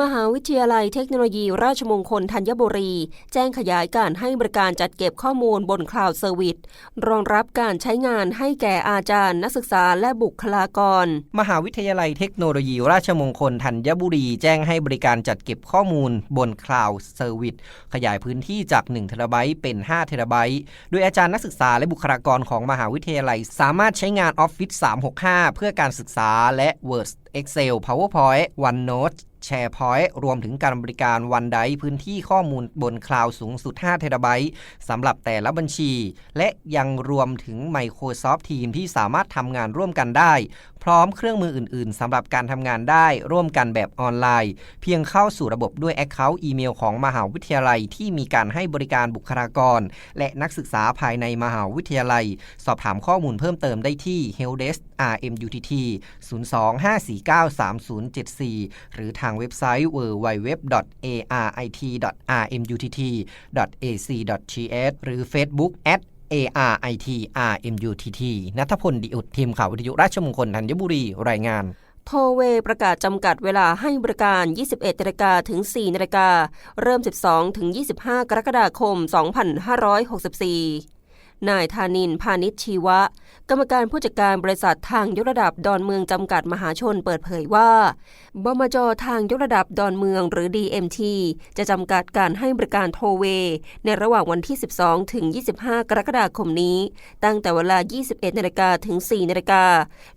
มหาวิทยาลัยเทคโนโลยีราชมงคลธัญบุรี แจ้งขยายการให้บริการจัดเก็บข้อมูลบนคลาวด์เซอร์วิสรองรับการใช้งานให้แก่อาจารย์ นักศึกษาและบุคลากร มหาวิทยาลัยเทคโนโลยีราชมงคลธัญบุรี แจ้งให้บริการจัดเก็บข้อมูลบนคลาวด์เซอร์วิสขยายพื้นที่จาก1เทราไบต์เป็น5เทราไบต์โดยอาจารย์นักศึกษาและบุคลากรของมหาวิทยาลัย สามารถใช้งาน Office 365 เพื่อการศึกษาและ Word Excel PowerPoint OneNote SharePoint รวมถึงการบริการวันไดพื้นที่ข้อมูลบนคลาวด์สูงสุด 5 เทราไบต์สำหรับแต่ละบัญชี และยังรวมถึง Microsoft Teams ที่สามารถทำงานร่วมกันได้พร้อมเครื่องมืออื่น ๆสำหรับการทำงานได้ร่วมกันแบบออนไลน์ เพียงเข้าสู่ระบบด้วย Account อีเมลของมหาวิทยาลัยที่มีการให้บริการบุคลากร และนักศึกษาภายในมหาวิทยาลัย สอบถามข้อมูลเพิ่มเติมได้ที่ helpdesk rmutt 025493074 หรือทางเว็บไซต์ www.arit.rmutt.ac.th หรือ Facebook at RMUTT นัทพลดิอุดทีมข่าววิทยุราชมงคลธัญบุรีรายงานโทเวประกาศจำกัดเวลาให้บริการ 21นาฬิกาถึง 4นาฬิกา เริ่ม 12 ถึง 25 กรกฎาคม 2564 นายธานินพาณิชชีวะ กรรมการผู้จัดการบริษัททางยกระดับดอนเมืองจำกัดมหาชนเปิดเผยว่าบมจทางยกระดับดอนเมืองหรือ DMT จะจำกัดการให้บริการโทเว ในระหว่างวันที่ 12 ถึง 25 กรกฎาคมนี้ ตั้งแต่เวลา 21นาฬิกาถึง 4นาฬิกา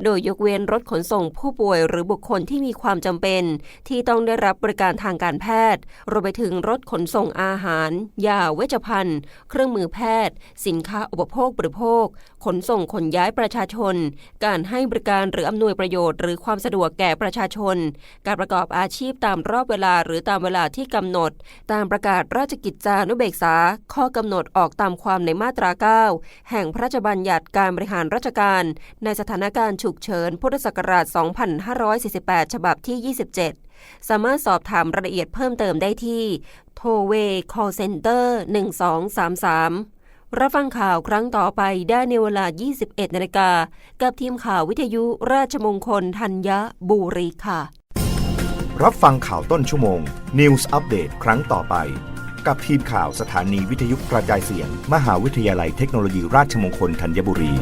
โดยยกเว้นรถขนส่งผู้ป่วยหรือบุคคลที่มีความจำเป็น ที่ต้องได้รับบริการทางการแพทย์รวมไปถึงรถขนส่งอาหาร ยาเวชภัณฑ์ เครื่องมือแพทย์ สินค้าอุปโภคบริโภค ขนส่งขนย้ายประชาชน การให้บริการหรืออำนวยประโยชน์หรือความสะดวกแก่ประชาชน การประกอบอาชีพตามรอบเวลาหรือตามเวลาที่กำหนด ตามประกาศราชกิจจานุเบกษา ข้อกำหนดออกตามความในมาตรา 9 แห่งพระราชบัญญัติการบริหารราชการ ในสถานการณ์ฉุกเฉินพุทธศักราช 2548 ฉบับที่ 27สามารถสอบถามรายละเอียดเพิ่มเติมได้ที่ โทเว call center 1233 รับฟังข่าวครั้งต่อไปได้ในเวลา 21 นาฬิกา กับทีมข่าววิทยุราชมงคลธัญบุรีค่ะ รับฟังข่าวต้นชั่วโมง News Update ครั้งต่อไป กับทีมข่าวสถานีวิทยุกระจายเสียง มหาวิทยาลัยเทคโนโลยีราชมงคลธัญบุรี